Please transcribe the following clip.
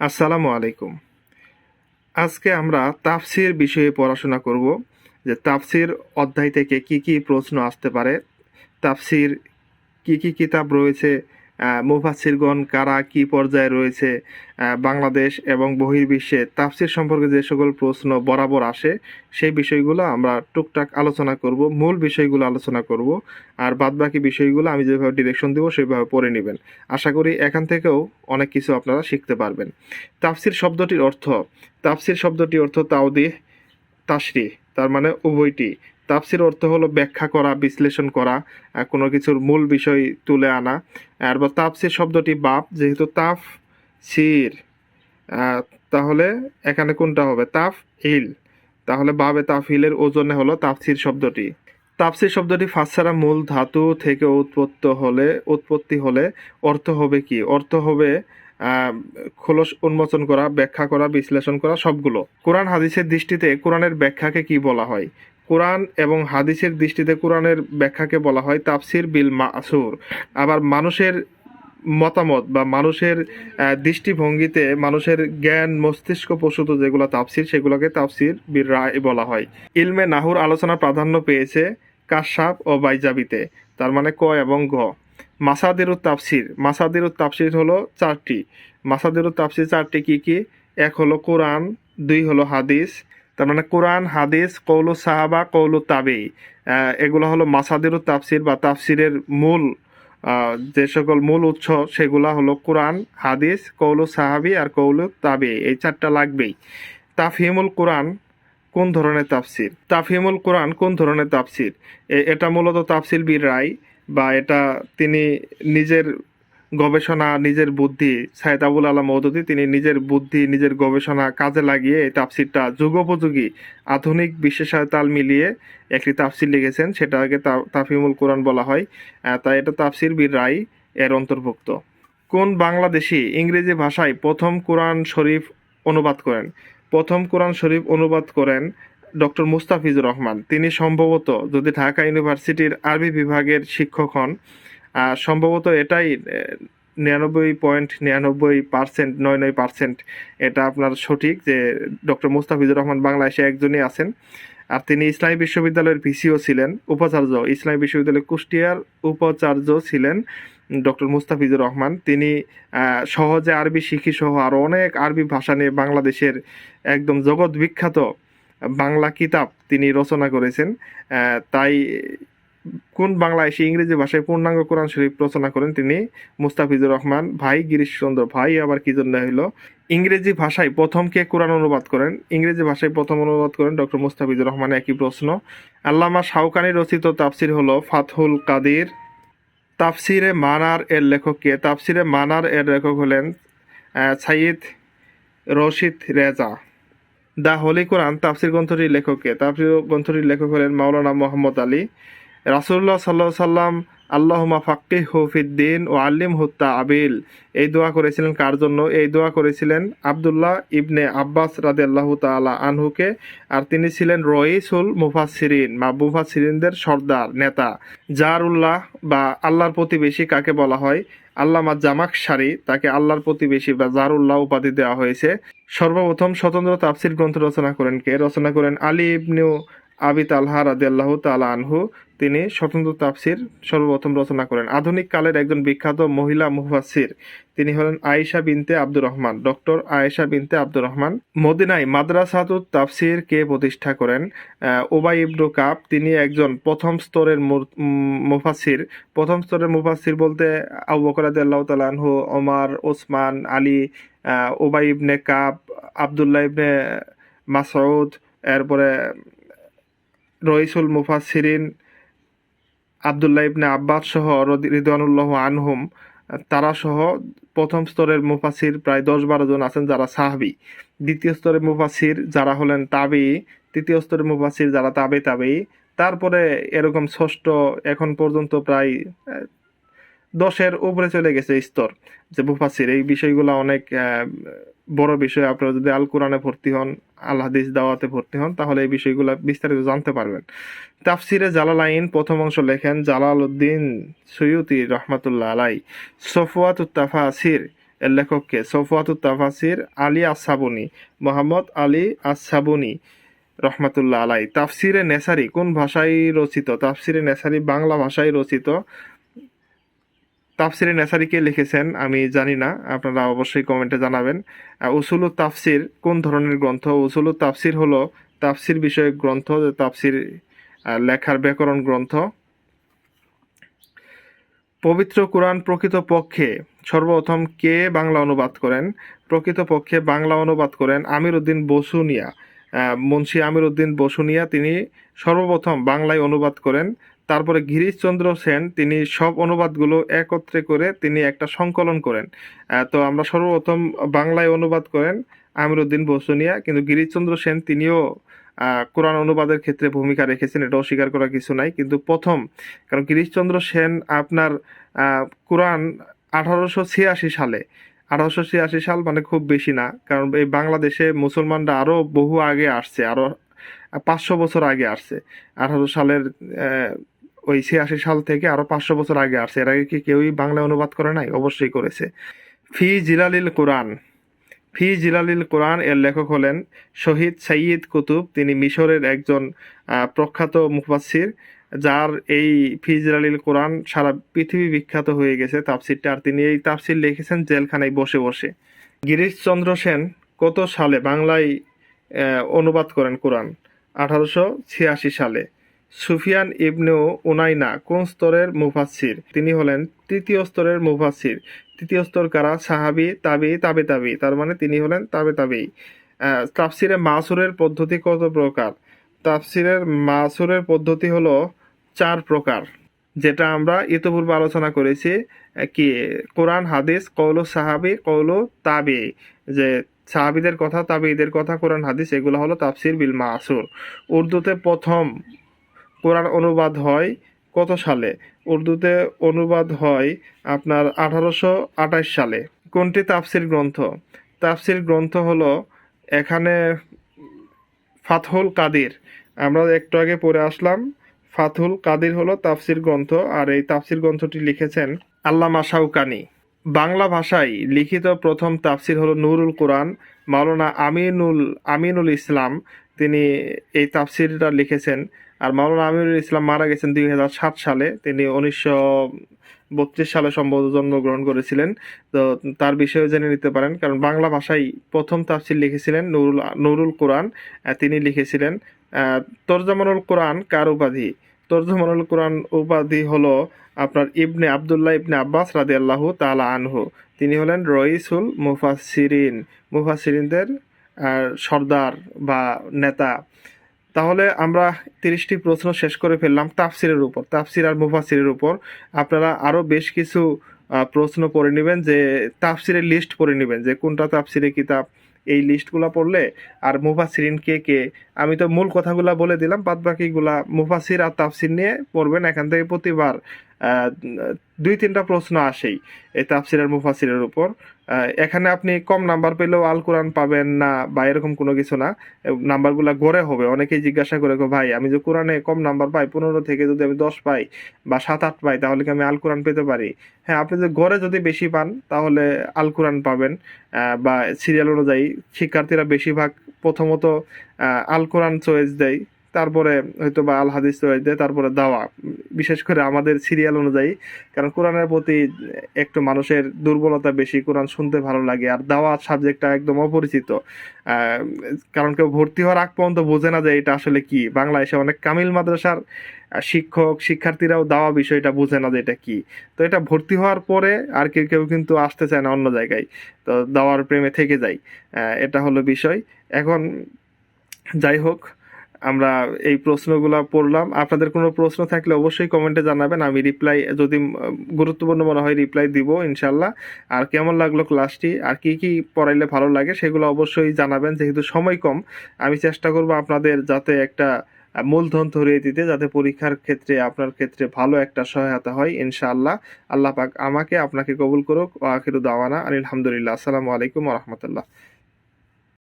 আসসালামু আলাইকুম। আজকে আমরা তাফসির বিষয়ে পড়াশোনা করব যে তাফসির অধ্যায় থেকে কি কি প্রশ্ন আসতে পারে, তাফসির কি কি কিতাব রয়েছে আহ, মুফাসসিরগণ কারা কি পর্যায়ে রয়েছে বাংলাদেশ এবং বহির্বিশ্বে তাফসির সম্পর্কে যে সকল প্রশ্ন বরাবর আসে সেই বিষয়গুলো আমরা টুকটাক আলোচনা করব মূল বিষয়গুলো আলোচনা করব আর বাদবাকি বিষয়গুলো আমি যেভাবে ডিরেকশন দেবো সেইভাবে পড়ে নেবেন। আশা করি এখান থেকেও অনেক কিছু আপনারা শিখতে পারবেন। তাফসির শব্দটির অর্থ তাফসির শব্দটির অর্থ তাওদি তাশরি তার মানে উভয়টি। তাফসির অর্থ হলো ব্যাখ্যা করা, বিশ্লেষণ করা কোনো কিছুর মূল বিষয় তুলে আনা। আর বা তাফসির শব্দটি বাপ, যেহেতু তাফ সির তাহলে এখানে কোনটা হবে? তাফ ইল তাহলে বাবে তাফিলের ওজনে হলো তাফসির শব্দটি। তাফসির শব্দটি ফাসারা মূল ধাতু থেকে উৎপত্ত হলে, উৎপত্তি হলে অর্থ হবে কি? অর্থ হবে খোলস উন্মোচন করা, ব্যাখ্যা করা, বিশ্লেষণ করা সবগুলো। কোরআন হাদিসের দৃষ্টিতে কোরআনের ব্যাখ্যাকে কি বলা হয়? কোরআন এবং হাদিসের দৃষ্টিতে কোরআনের ব্যাখ্যাকে বলা হয় তাফসির বিল মাসুর। আবার মানুষের মতামত বা মানুষের দৃষ্টিভঙ্গিতে মানুষের জ্ঞান, মস্তিষ্ক প্রসূত যেগুলো তাফসির, সেগুলোকে তাফসির বিল রায় বলা হয়। ইলমে নাহুর আলোচনা প্রাধান্য পেয়েছে কাশাপ ও বাইজাবিতে, তার মানে ক এবং গ মাসাদিরুত তাফসির মাসাদিরুত তাফসির হলো চারটি। মাসাদিরুত তাফসির চারটি কি কি? এক হলো কোরআন, দুই হলো হাদিস তার মানে কোরআন হাদিস কৌলু সাহাবা কৌলু আহ, এগুলো হলো মাসাদিরুত তাফসির বা তাফসিরের মূল যে সকল মূল উৎস সেগুলা হলো কোরআন হাদিস কৌলু সাহাবি আর কৌলু তাবে। এই চারটা লাগবেই। তাফহিমুল কোরআন কোন ধরনের তাফসির? তাফহিমুল কোরআন কোন ধরনের তাফসির? এটা মূলত তাফসির বীর রায় বা এটা তিনি নিজের গবেষণা নিজের বুদ্ধি সাইদ আবুল আলাহ মৌদুদি তিনি নিজের বুদ্ধি, নিজের গবেষণা কাজে লাগিয়ে এই তাফসিরটা যুগোপযোগী আধুনিক বিশেষায় তাল মিলিয়ে একটি তাফসির লিখেছেন সেটাকে তা- তাফহিমুল কোরআন বলা হয়। তাই এটা তাফসির বীর রায় এর অন্তর্ভুক্ত। কোন বাংলাদেশি ইংরেজি ভাষায় প্রথম কোরআন শরীফ অনুবাদ করেন? প্রথম কোরআন শরীফ অনুবাদ করেন ডক্টর মুস্তাফিজুর রহমান। তিনি সম্ভবত যদি ঢাকা ইউনিভার্সিটির আরবি বিভাগের শিক্ষক হন সম্ভবত এটাই নিরানব্বই পয়েন্ট নিরানব্বই পার্সেন্ট, নয় নয় পার্সেন্ট এটা আপনার সঠিক যে ডক্টর মুস্তাফিজুর রহমান বাংলাদেশে একজনই আছেন। আর তিনি ইসলামী বিশ্ববিদ্যালয়ের ভিসিও ছিলেন, উপাচার্য, ইসলামী বিশ্ববিদ্যালয় কুষ্টিয়ার উপাচার্য ছিলেন ডক্টর মুস্তাফিজুর রহমান। তিনি সহজে আরবি শিখি সহ আরও অনেক আরবি ভাষা নিয়ে বাংলাদেশের একদম জগৎ বিখ্যাত বাংলা কিতাব তিনি রচনা করেছেন। তাই কোন বাংলাদেশি ইংরেজি ভাষায় পূর্ণাঙ্গ কোরআন শরীফ রচনা করেন তিনি? মুস্তাফিজুর রহমান, ভাই গিরিশচন্দ্র, ভাই আবার কি জন্য হইল? ইংরেজি ভাষায় প্রথম কে কোরআন অনুবাদ করেন? ইংরেজি ভাষায় প্রথম অনুবাদ করেন ডক্টর মুস্তাফিজুর রহমান, একই প্রশ্ন। আল্লামা শাওকানি রচিত তাফসির হলো ফাতহুল কাদির। তাফসিরে মানার এর লেখক কে? তাফসিরে মানার এর লেখক হলেন Syed Rashid Reza. The holy Quran তাফসির গ্রন্থটির লেখক কে? তাফসির গ্রন্থটির লেখক হলেন মাওলানা মোহাম্মদ আলী। রাসুল্লাহ সাল্লাহ সাল্লাম আল্লাহুমা ফাক্কি হুফিদ্দিন ও আল্লিম হুত্তা আবিল এই দোয়া করেছিলেন কার জন্য? এই দোয়া করেছিলেন আবদুল্লাহ ইবনে আব্বাস রাদে আল্লাহ তালা আনহুকে, আর তিনি ছিলেন রইসুল মুফাসিরিন বা মুফাসিরিনদের সর্দার, নেতা। জারুল্লাহ, বা আল্লাহর প্রতিবেশী কাকে বলা হয়? আল্লামা জামাক সারি তাকে আল্লাহর প্রতিবেশী বা জারুল্লাহ উপাধি দেওয়া হয়েছে। সর্বপ্রথম স্বতন্ত্র তাফসির গ্রন্থ রচনা করেন কে? রচনা করেন আলী ইবনু আবি তালহা রাদি আল্লাহ তালা আনহু, তিনি স্বতন্ত্র তাফসির সর্বপ্রথম রচনা করেন। আধুনিক কালের একজন বিখ্যাত মহিলা মুফাসির তিনি হলেন Ayesha Binte Abdur Rahman. Doctor Ayesha Binte Abdur Rahman. মদিনায় মাদ্রাসাতুত তাফসির কে প্রতিষ্ঠা করেন? ওবাই ইবনু কাব, তিনি একজন প্রথম স্তরের মুফাসির প্রথম স্তরের মুফাসির বলতে আবু বকর রাদিয়াল্লাহু তাআলা আনহু, ওমর, ওসমান, আলী ওবাই ইবনে কাব, আবদুল্লাহ ইবনে মাসউদ, এরপরে রইসুল মুফাসিরিন আবদুল্লাহ ইবনে আব্বাস সহ রিদানুল্লাহ আনহুম, তারা সহ প্রথম স্তরের মুফাসির প্রায় দশ বারো জন আছেন যারা সাহাবি। দ্বিতীয় স্তরের মুফাসির যারা হলেন তাবি, তৃতীয় স্তরের মুফাসির যারা তাবে তাবেই। তারপরে এরকম ষষ্ঠ এখন পর্যন্ত প্রায় দশের উপরে চলে গেছে স্তর। যে মুফাসির এই বিষয়গুলো অনেক বড় বিষয়। আপনারা যদি আল কোরআনে ভর্তি হন, আল দাওয়াতে ভর্তি হন, তাহলে এই বিষয়গুলো বিস্তারিত জানতে পারবেন। তাফসিরে জালালাইন প্রথম অংশ লেখেন জালাল উদ্দিন সৈয়দি রহমাতুল্লাহ আলাই সফওয়াত তাফাসির এর লেখককে সফওয়াতুত তাফাসির আলী আসাবুনি মোহাম্মদ আলী আসাবুনি রহমাতুল্লাহ আলাই তাফসিরে নেসারি কোন ভাষায় রচিত? তাফসিরে নেসারি বাংলা ভাষায় রচিত তাফসিরে নেসারি কে লিখেছেন, আমি জানি না, আপনারা অবশ্যই কমেন্টে জানাবেন। উসুলু তাফসির কোন ধরনের গ্রন্থ? উসুলু তাফসির হলো তাফসির বিষয়ক গ্রন্থ তাফসির লেখার ব্যাকরণ গ্রন্থ। পবিত্র কোরআন প্রকৃতপক্ষে সর্বপ্রথম কে বাংলা অনুবাদ করেন? প্রকৃতপক্ষে বাংলা অনুবাদ করেন আমির উদ্দিন বসুনিয়া মুন্সি আমির উদ্দিন বসুনিয়া, তিনি সর্বপ্রথম বাংলায় অনুবাদ করেন তারপরে গিরিশচন্দ্র সেন, তিনি সব অনুবাদগুলো একত্রে করে তিনি একটা সংকলন করেন। তো আমরা সর্বপ্রথম বাংলায় অনুবাদ করেন আমিরুদ্দিন বসুনিয়া, কিন্তু গিরিশচন্দ্র সেন তিনিও কোরআন অনুবাদের ক্ষেত্রে ভূমিকা রেখেছেন এটা অস্বীকার করার কিছু নাই। কিন্তু প্রথম, কারণ গিরিশচন্দ্র সেন আপনার কোরআন আঠারোশো ছিয়াশি সালে, আঠারোশো ছিয়াশি সাল মানে খুব বেশি না, কারণ এই বাংলাদেশে মুসলমানরা আরও বহু আগে আসছে আরও পাঁচশো বছর আগে আসছে, আঠারো সালের ওই ছিয়াশি সাল থেকে আরও পাঁচশো বছর আগে আসছে। এর আগে কি কেউই বাংলা অনুবাদ করে নাই? অবশ্যই করেছে। ফি জিলালিল কোরআন। ফি জিলালিল কোরআন এর লেখক হলেন শহীদ সাইয়িদ কুতুব। তিনি মিশরের একজন প্রখ্যাত মুফাসসির, যার এই ফি জিলালিল কোরআন সারা পৃথিবী বিখ্যাত হয়ে গেছে তাফসিরটা। আর তিনি এই তাফসির লিখেছেন জেলখানায় বসে বসে। গিরিশচন্দ্র সেন কত সালে বাংলায় অনুবাদ করেন কোরআন? আঠারোশো ছিয়াশি সালে। সুফিয়ান ইবনু উনাইনা কোন স্তরের মুফাসসির? তিনি হলেন তৃতীয় স্তরের মুফাসসির। তৃতীয় স্তর কারা? সাহাবি, তাবি, তাবে তাবি। তার মানে তিনি হলেন তাবে তাবি। তাফসিরে মাসুরের পদ্ধতি কত প্রকার? তাফসিরের মাসুরের পদ্ধতি হলো চার প্রকার, যেটা আমরা ইতিপূর্বে আলোচনা করেছি, কি কোরআন, হাদিস কৌল সাহাবি কৌল তাবি। যে সাহাবিদের কথা, তাবিদের কথা, কোরআন, হাদিস, এগুলো হলো তাফসির বিল মাসুর। উর্দুতে প্রথম কোরআন অনুবাদ হয় কত সালে? উর্দুতে অনুবাদ হয় আপনার আঠারোশো আঠাশ সালে। কোনটি তাফসির গ্রন্থ? তাফসির গ্রন্থ হলো এখানে ফাতহুল কাদির। আমরা একটু আগে পড়ে আসলাম, ফাতহুল কাদির হলো তাফসির গ্রন্থ আর এই তাফসির গ্রন্থটি লিখেছেন আল্লামা শাউকানি বাংলা ভাষায় লিখিত প্রথম তাফসির হলো নুরুল কোরআন। মাওলানা আমিনুল আমিনুল ইসলাম তিনি এই তাফসিরটা লিখেছেন। আর মাওলানা আমিনুল ইসলাম মারা গেছেন দুই হাজার সাত সালে। তিনি উনিশশো বত্রিশ সালে সম্ভবত জন্মগ্রহণ করেছিলেন। তো তার বিষয়েও জেনে নিতে পারেন, কারণ বাংলা ভাষায় প্রথম তাফসির লিখেছিলেন নুরুল নুরুল কোরআন তিনি লিখেছিলেন তরজামানুল কোরআন কার উপাধি? তরজামানুল কোরআন উপাধি হলো আপনার ইবনে আবদুল্লাহ ইবনে আব্বাস রাদি আল্লাহ তালা আনহু। তিনি হলেন রইসুল মুফাসিরিন মুফাসিরিনদের সর্দার বা নেতা। তাহলে আমরা তিরিশটি প্রশ্ন শেষ করে ফেললাম তাফসিরের উপর, তাফসির আর মুফাসিরের উপর। আপনারা আরও বেশ কিছু প্রশ্ন করে নেবেন যে তাফসিরের লিস্ট করে নেবেন যে কোনটা তাফসিরে কিতাব, এই লিস্টগুলো পড়লে আর মুফাসিরিন কে কে। আমি তো মূল কথাগুলো বলে দিলাম বাদ বাকিগুলা মুফাসির আর তাফসির নিয়ে পড়বেন এখান থেকে প্রতিবার। দুই তিনটা প্রশ্ন আসেই এই তাফসির আর মুফাসিরের উপর এখানে আপনি কম নাম্বার পেলেও আল কোরআন পাবেন না বা এরকম কোনো কিছু না। নাম্বারগুলো গড়ে হবে। অনেকেই জিজ্ঞাসা করে ভাই, আমি যে কোরআনে কম নাম্বার পাই, পনেরো থেকে যদি আমি দশ পাই বা সাত, আট পাই, তাহলে কি আমি আল কোরআন পেতে পারি? হ্যাঁ আপনি যে গড়ে যদি বেশি পান, তাহলে আল কোরআন পাবেন। বা সিরিয়াল অনুযায়ী শিক্ষার্থীরা বেশিরভাগ প্রথমত আল কোরআন চয়েস দেয়। তারপরে হয়তো বা আল হাদিস তারপরে দাওয়া। বিশেষ করে আমাদের সিরিয়াল অনুযায়ী, কারণ কোরআনের প্রতি একটু মানুষের দুর্বলতা বেশি, কোরআন শুনতে ভালো লাগে, আর দাওয়া সাবজেক্টটা একদম অপরিচিত। কারণ কেউ ভর্তি হওয়ার আগ পর্যন্ত বোঝে না যে এটা আসলে কি। বাংলাদেশে অনেক কামিল মাদ্রাসার শিক্ষক, শিক্ষার্থীরাও দাওয়া বিষয়টা বোঝে না যে এটা কি। তো এটা ভর্তি হওয়ার পরে আর কেউ কেউ কিন্তু আসতে চায় না অন্য জায়গায়। তো দাওয়ার প্রেমে থেকে যায়। এটা হলো বিষয়। এখন যাই হোক আমরা এই প্রশ্নগুলো পড়লাম। আপনাদের কোনো প্রশ্ন থাকলে অবশ্যই কমেন্টে জানাবেন। আমি রিপ্লাই যদি গুরুত্বপূর্ণ মনে হয় রিপ্লাই দিব ইনশাল্লাহ আর কেমন লাগল ক্লাসটি আর কি কি পড়াইলে ভালো লাগে সেগুলো অবশ্যই জানাবেন, যেহেতু সময় কম। আমি চেষ্টা করব আপনাদের যাতে একটা মূলধন ধরিয়ে দিতে, যাতে পরীক্ষার ক্ষেত্রে, আপনার ক্ষেত্রে ভালো একটা সহায়তা হয়, ইনশাআল্লাহ। আল্লাহ পাক আমাকে, আপনাকে কবুল করুক আখিরু দাওয়ানা আলহামদুলিল্লাহ আসসালামু আলাইকুম রহমতুল্লাহ।